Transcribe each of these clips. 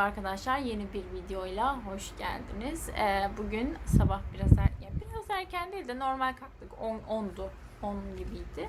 Merhaba arkadaşlar, yeni bir videoyla hoş geldiniz. Ee, bugün sabah biraz er, ya biraz erken değil de normal kalktık. 10 10'du, 10 gibiydi.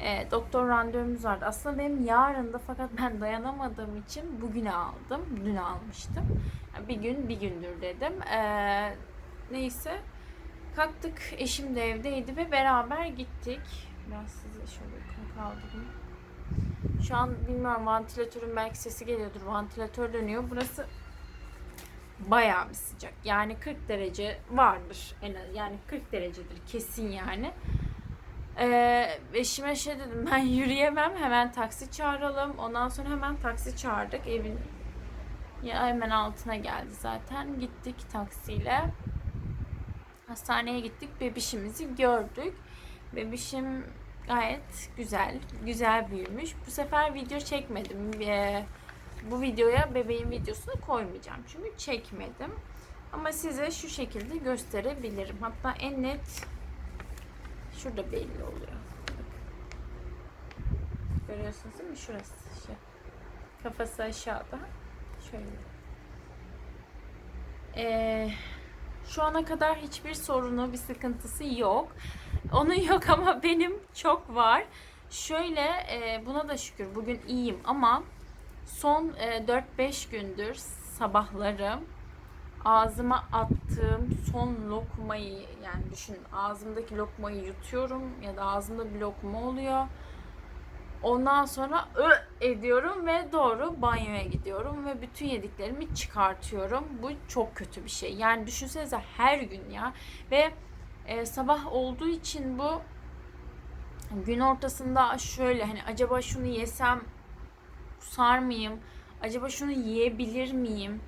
Ee, doktor randevumuz vardı. Aslında benim yarındı fakat ben dayanamadığım için bugüne aldım. Dün almıştım. Yani bir gün bir gündür dedim. Ee, neyse kalktık. Eşim de evdeydi ve beraber gittik. Biraz size şöyle kaldırayım. Şu an bilmiyorum vantilatörün belki sesi geliyordur. Vantilatör dönüyor. Burası bayağı bir sıcak. Yani 40 derece vardır. En az, yani 40 derecedir kesin yani. Ee, eşime şey dedim ben yürüyemem hemen taksi çağıralım. Ondan sonra hemen taksi çağırdık. Evin ya hemen altına geldi zaten. Gittik taksiyle. Hastaneye gittik. Bebişimizi gördük. Bebişim gayet güzel, güzel büyümüş. Bu sefer video çekmedim. Ee, bu videoya bebeğin videosunu koymayacağım. Çünkü çekmedim. Ama size şu şekilde gösterebilirim. Hatta en net şurada belli oluyor. Görüyorsunuz değil mi? Şurası. Şu. Kafası aşağıda. Şöyle. Ee, şu ana kadar hiçbir sorunu, bir sıkıntısı yok. Onun yok ama benim çok var. Şöyle e, buna da şükür bugün iyiyim ama son e, 4-5 gündür sabahları ağzıma attığım son lokmayı yani düşün ağzımdaki lokmayı yutuyorum ya da ağzımda bir lokma oluyor. Ondan sonra ö ediyorum ve doğru banyoya gidiyorum ve bütün yediklerimi çıkartıyorum. Bu çok kötü bir şey. Yani düşünsenize her gün ya ve e, sabah olduğu için bu gün ortasında şöyle hani acaba şunu yesem kusar? Acaba şunu yiyebilir miyim?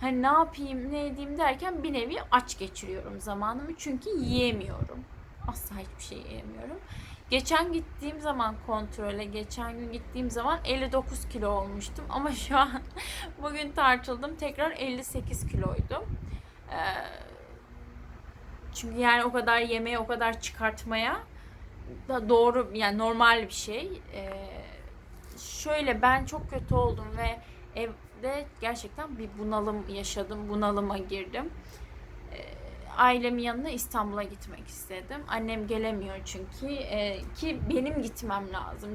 Hani ne yapayım, ne edeyim derken bir nevi aç geçiriyorum zamanımı çünkü yiyemiyorum. Asla hiçbir şey yiyemiyorum. Geçen gittiğim zaman kontrole, geçen gün gittiğim zaman 59 kilo olmuştum ama şu an bugün tartıldım tekrar 58 kiloydum. Ee, çünkü yani o kadar yemeye, o kadar çıkartmaya da doğru yani normal bir şey. Ee, şöyle ben çok kötü oldum ve evde gerçekten bir bunalım yaşadım. Bunalıma girdim. Ee, ailemin yanına İstanbul'a gitmek istedim. Annem gelemiyor çünkü ee, ki benim gitmem lazım.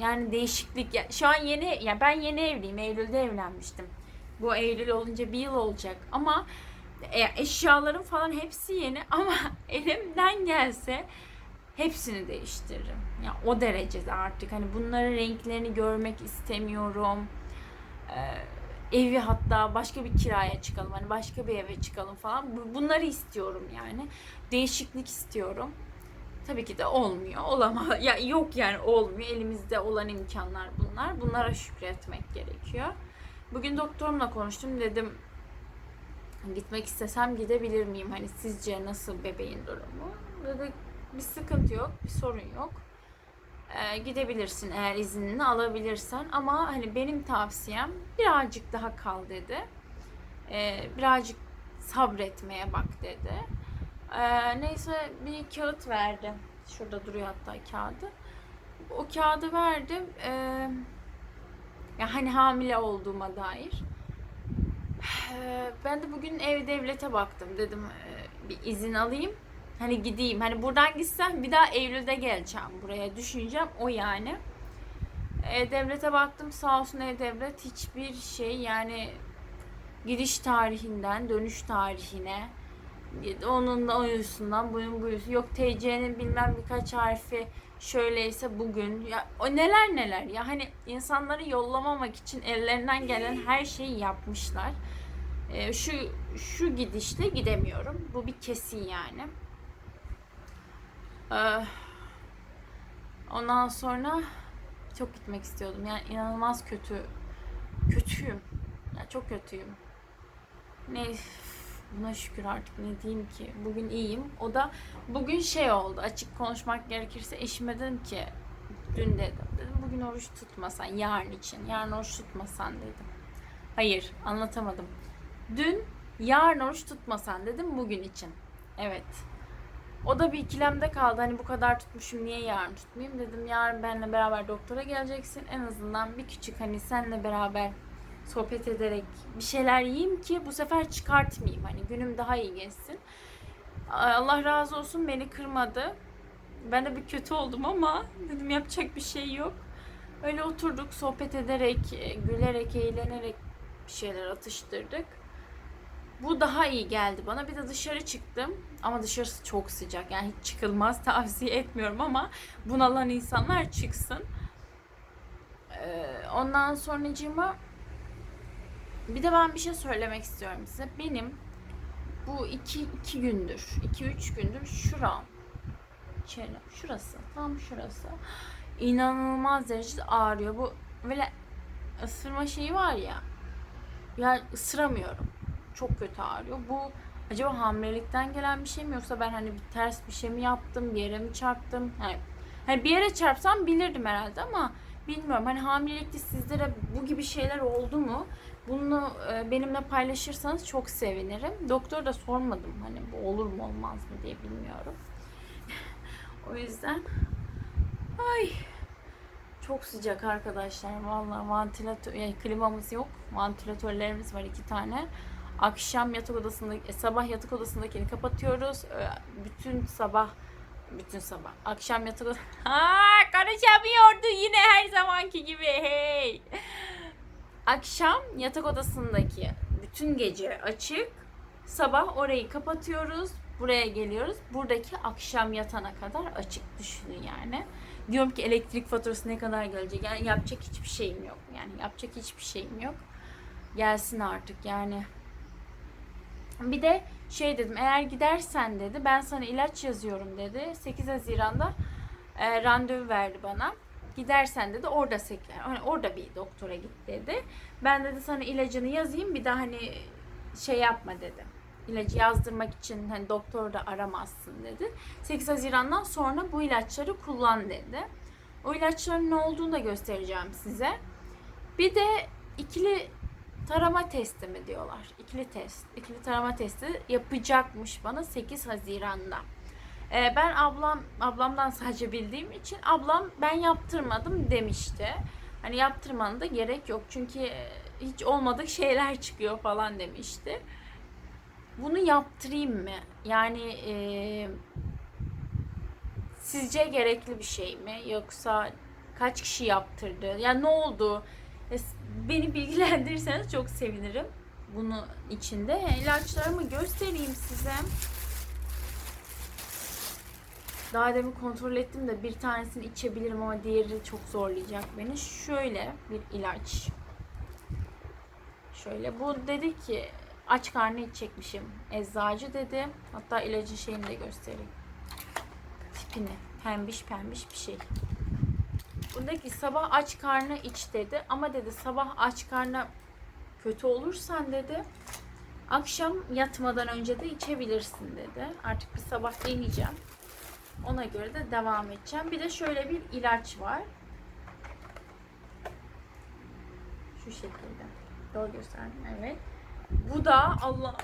Yani değişiklik. Şu an yeni ya ben yeni evliyim. Eylül'de evlenmiştim. Bu Eylül olunca bir yıl olacak ama eşyalarım falan hepsi yeni ama elimden gelse hepsini değiştiririm. Ya o derecede artık hani bunların renklerini görmek istemiyorum. Ee, evi hatta başka bir kiraya çıkalım hani başka bir eve çıkalım falan. Bunları istiyorum yani. Değişiklik istiyorum. Tabii ki de olmuyor. Olamaz. Ya yok yani olmuyor. Elimizde olan imkanlar bunlar. Bunlara şükretmek gerekiyor. Bugün doktorumla konuştum. Dedim gitmek istesem gidebilir miyim? Hani sizce nasıl bebeğin durumu? Dedi bir sıkıntı yok, bir sorun yok. Ee, gidebilirsin eğer iznini alabilirsen ama hani benim tavsiyem birazcık daha kal dedi. Ee, birazcık sabretmeye bak dedi. Ee, neyse bir kağıt verdi. Şurada duruyor hatta kağıdı. O kağıdı verdim. Ee, ya hani hamile olduğuma dair. Ben de bugün ev devlete baktım. Dedim e, bir izin alayım. Hani gideyim. Hani buradan gitsem bir daha Eylül'de geleceğim buraya. Düşüneceğim o yani. E, devlete baktım sağ olsun E-Devlet hiçbir şey yani giriş tarihinden dönüş tarihine onun da oyusundan bunun buyusu yok TC'nin bilmem birkaç harfi şöyleyse bugün ya o neler neler ya hani insanları yollamamak için ellerinden gelen her şeyi yapmışlar. Ee, şu şu gidişle gidemiyorum. Bu bir kesin yani. Ee, ondan sonra çok gitmek istiyordum. Yani inanılmaz kötü kötüyüm. Ya çok kötüyüm. Ne buna şükür artık ne diyeyim ki. Bugün iyiyim. O da bugün şey oldu. Açık konuşmak gerekirse eşime dedim ki dün dedim. Dedim bugün oruç tutmasan yarın için. Yarın oruç tutmasan dedim. Hayır anlatamadım. Dün yarın oruç tutmasan dedim bugün için. Evet. O da bir ikilemde kaldı. Hani bu kadar tutmuşum niye yarın tutmayayım dedim. Yarın benimle beraber doktora geleceksin. En azından bir küçük hani seninle beraber sohbet ederek bir şeyler yiyeyim ki bu sefer çıkartmayayım. Hani günüm daha iyi geçsin. Allah razı olsun beni kırmadı. Ben de bir kötü oldum ama dedim yapacak bir şey yok. Öyle oturduk sohbet ederek, e, gülerek, eğlenerek bir şeyler atıştırdık. Bu daha iyi geldi bana. Bir de dışarı çıktım. Ama dışarısı çok sıcak. Yani hiç çıkılmaz tavsiye etmiyorum ama bunalan insanlar çıksın. Ee, ondan sonracığıma bir de ben bir şey söylemek istiyorum size. Benim bu iki, iki gündür, iki üç gündür şuram, çenem, şurası, tam şurası inanılmaz derecede ağrıyor. Bu böyle ısırma şeyi var ya, ya ısıramıyorum. Çok kötü ağrıyor. Bu acaba hamilelikten gelen bir şey mi yoksa ben hani bir ters bir şey mi yaptım, bir yere mi çarptım? Hani, hani bir yere çarpsam bilirdim herhalde ama bilmiyorum. Hani hamilelikte sizlere bu gibi şeyler oldu mu? Bunu e, benimle paylaşırsanız çok sevinirim. Doktor da sormadım hani bu olur mu olmaz mı diye bilmiyorum. o yüzden ay çok sıcak arkadaşlar. Vallahi vantilatör yani klimamız yok. Vantilatörlerimiz var iki tane. Akşam yatak odasında e, sabah yatak odasındakini kapatıyoruz. Bütün sabah bütün sabah. Akşam yatak odasında... Ha, karışamıyordu yine her zamanki gibi. Hey. Akşam yatak odasındaki bütün gece açık. Sabah orayı kapatıyoruz. Buraya geliyoruz. Buradaki akşam yatana kadar açık düşünün yani. Diyorum ki elektrik faturası ne kadar gelecek? Yani yapacak hiçbir şeyim yok. Yani yapacak hiçbir şeyim yok. Gelsin artık yani. Bir de şey dedim eğer gidersen dedi ben sana ilaç yazıyorum dedi. 8 Haziran'da e, randevu verdi bana. Gidersen dedi orada sek hani orada bir doktora git dedi. Ben dedi sana ilacını yazayım bir daha hani şey yapma dedi. İlacı yazdırmak için hani doktor da aramazsın dedi. 8 Haziran'dan sonra bu ilaçları kullan dedi. O ilaçların ne olduğunu da göstereceğim size. Bir de ikili tarama testi mi diyorlar? İkili test. İkili tarama testi yapacakmış bana 8 Haziran'da. Ee, ben ablam ablamdan sadece bildiğim için ablam ben yaptırmadım demişti. Hani yaptırmanın da gerek yok çünkü e, hiç olmadık şeyler çıkıyor falan demişti. Bunu yaptırayım mı? Yani e, sizce gerekli bir şey mi? Yoksa kaç kişi yaptırdı? Yani ne oldu? Beni bilgilendirirseniz çok sevinirim. Bunu içinde ilaçlarımı göstereyim size. Daha demin kontrol ettim de bir tanesini içebilirim ama diğeri çok zorlayacak beni. Şöyle bir ilaç. Şöyle bu dedi ki aç karnı içecekmişim. Eczacı dedi. Hatta ilacın şeyini de göstereyim. Tipini. Pembiş pembiş bir şey. Bundaki sabah aç karnı iç dedi. Ama dedi sabah aç karnı kötü olursan dedi. Akşam yatmadan önce de içebilirsin dedi. Artık bir sabah deneyeceğim. Ona göre de devam edeceğim. Bir de şöyle bir ilaç var. Şu şekilde. Doğru gösterdim. Evet. Bu da Allah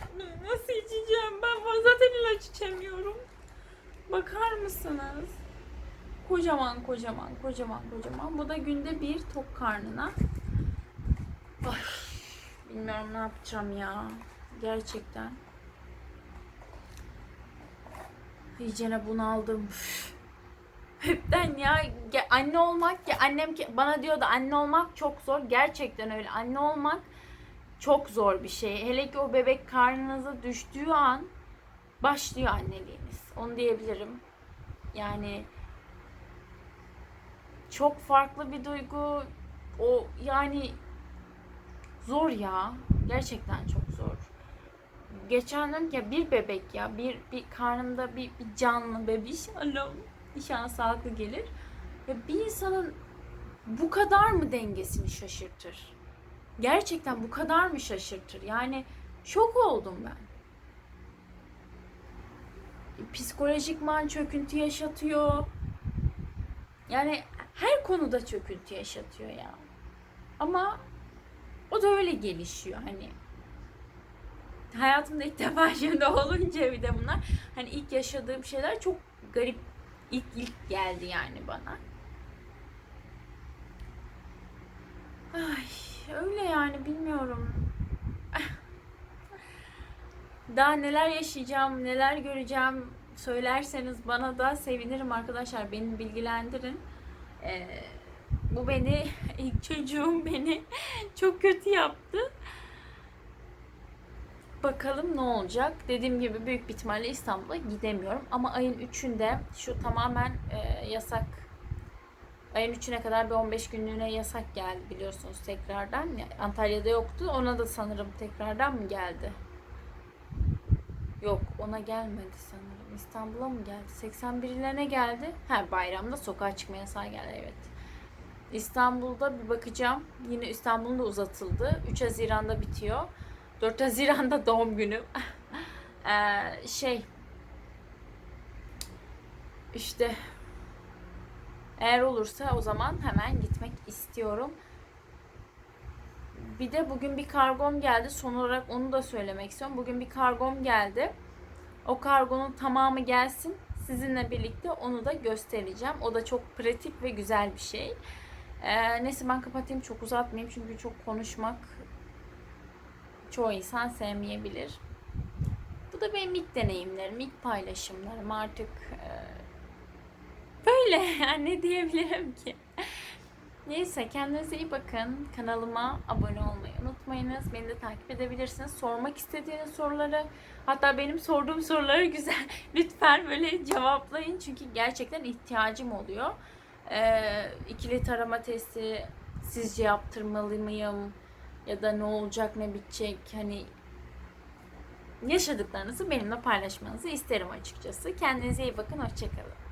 nasıl içeceğim Ben zaten ilaç içemiyorum. Bakar mısınız? Kocaman kocaman kocaman kocaman. Bu da günde bir tok karnına. Ay, bilmiyorum ne yapacağım ya. Gerçekten. İyicene bunaldım. Hepten ya anne olmak ya annem ki bana diyordu anne olmak çok zor. Gerçekten öyle. Anne olmak çok zor bir şey. Hele ki o bebek karnınıza düştüğü an başlıyor anneliğiniz. Onu diyebilirim. Yani çok farklı bir duygu. O yani zor ya. Gerçekten çok zor. Geçen gün ya bir bebek ya bir bir karnımda bir, bir canlı bebiş Allah'ım inşallah sağlıklı gelir. Ya bir insanın bu kadar mı dengesini şaşırtır? Gerçekten bu kadar mı şaşırtır? Yani şok oldum ben. Psikolojikman çöküntü yaşatıyor. Yani her konuda çöküntü yaşatıyor ya. Ama o da öyle gelişiyor hani. Hayatımda ilk defa şimdi olunca bir de bunlar. Hani ilk yaşadığım şeyler çok garip ilk ilk geldi yani bana. Ay. öyle yani bilmiyorum. Daha neler yaşayacağım, neler göreceğim söylerseniz bana da sevinirim arkadaşlar. Beni bilgilendirin. Ee, bu beni, ilk çocuğum beni çok kötü yaptı. Bakalım ne olacak. Dediğim gibi büyük bir ihtimalle İstanbul'a gidemiyorum. Ama ayın 3'ünde şu tamamen e, yasak ayın 3'üne kadar bir 15 günlüğüne yasak geldi biliyorsunuz tekrardan. Ya, Antalya'da yoktu. Ona da sanırım tekrardan mı geldi? Yok ona gelmedi sanırım. İstanbul'a mı geldi? 81'lerine geldi. Ha bayramda sokağa çıkma yasağı geldi evet. İstanbul'da bir bakacağım. Yine İstanbul'un da uzatıldı. 3 Haziran'da bitiyor. 4 Haziran'da doğum günüm. Ee, şey işte eğer olursa o zaman hemen gitmek istiyorum. Bir de bugün bir kargom geldi. Son olarak onu da söylemek istiyorum. Bugün bir kargom geldi. O kargonun tamamı gelsin. Sizinle birlikte onu da göstereceğim. O da çok pratik ve güzel bir şey. Ee, neyse ben kapatayım çok uzatmayayım çünkü çok konuşmak çoğu insan sevmeyebilir. Bu da benim ilk deneyimlerim, ilk paylaşımlarım artık e, böyle yani ne diyebilirim ki. Neyse kendinize iyi bakın. Kanalıma abone unutmayınız. Beni de takip edebilirsiniz. Sormak istediğiniz soruları hatta benim sorduğum soruları güzel lütfen böyle cevaplayın. Çünkü gerçekten ihtiyacım oluyor. Ee, ikili tarama testi sizce yaptırmalı mıyım? Ya da ne olacak ne bitecek? Hani yaşadıklarınızı benimle paylaşmanızı isterim açıkçası. Kendinize iyi bakın. Hoşçakalın.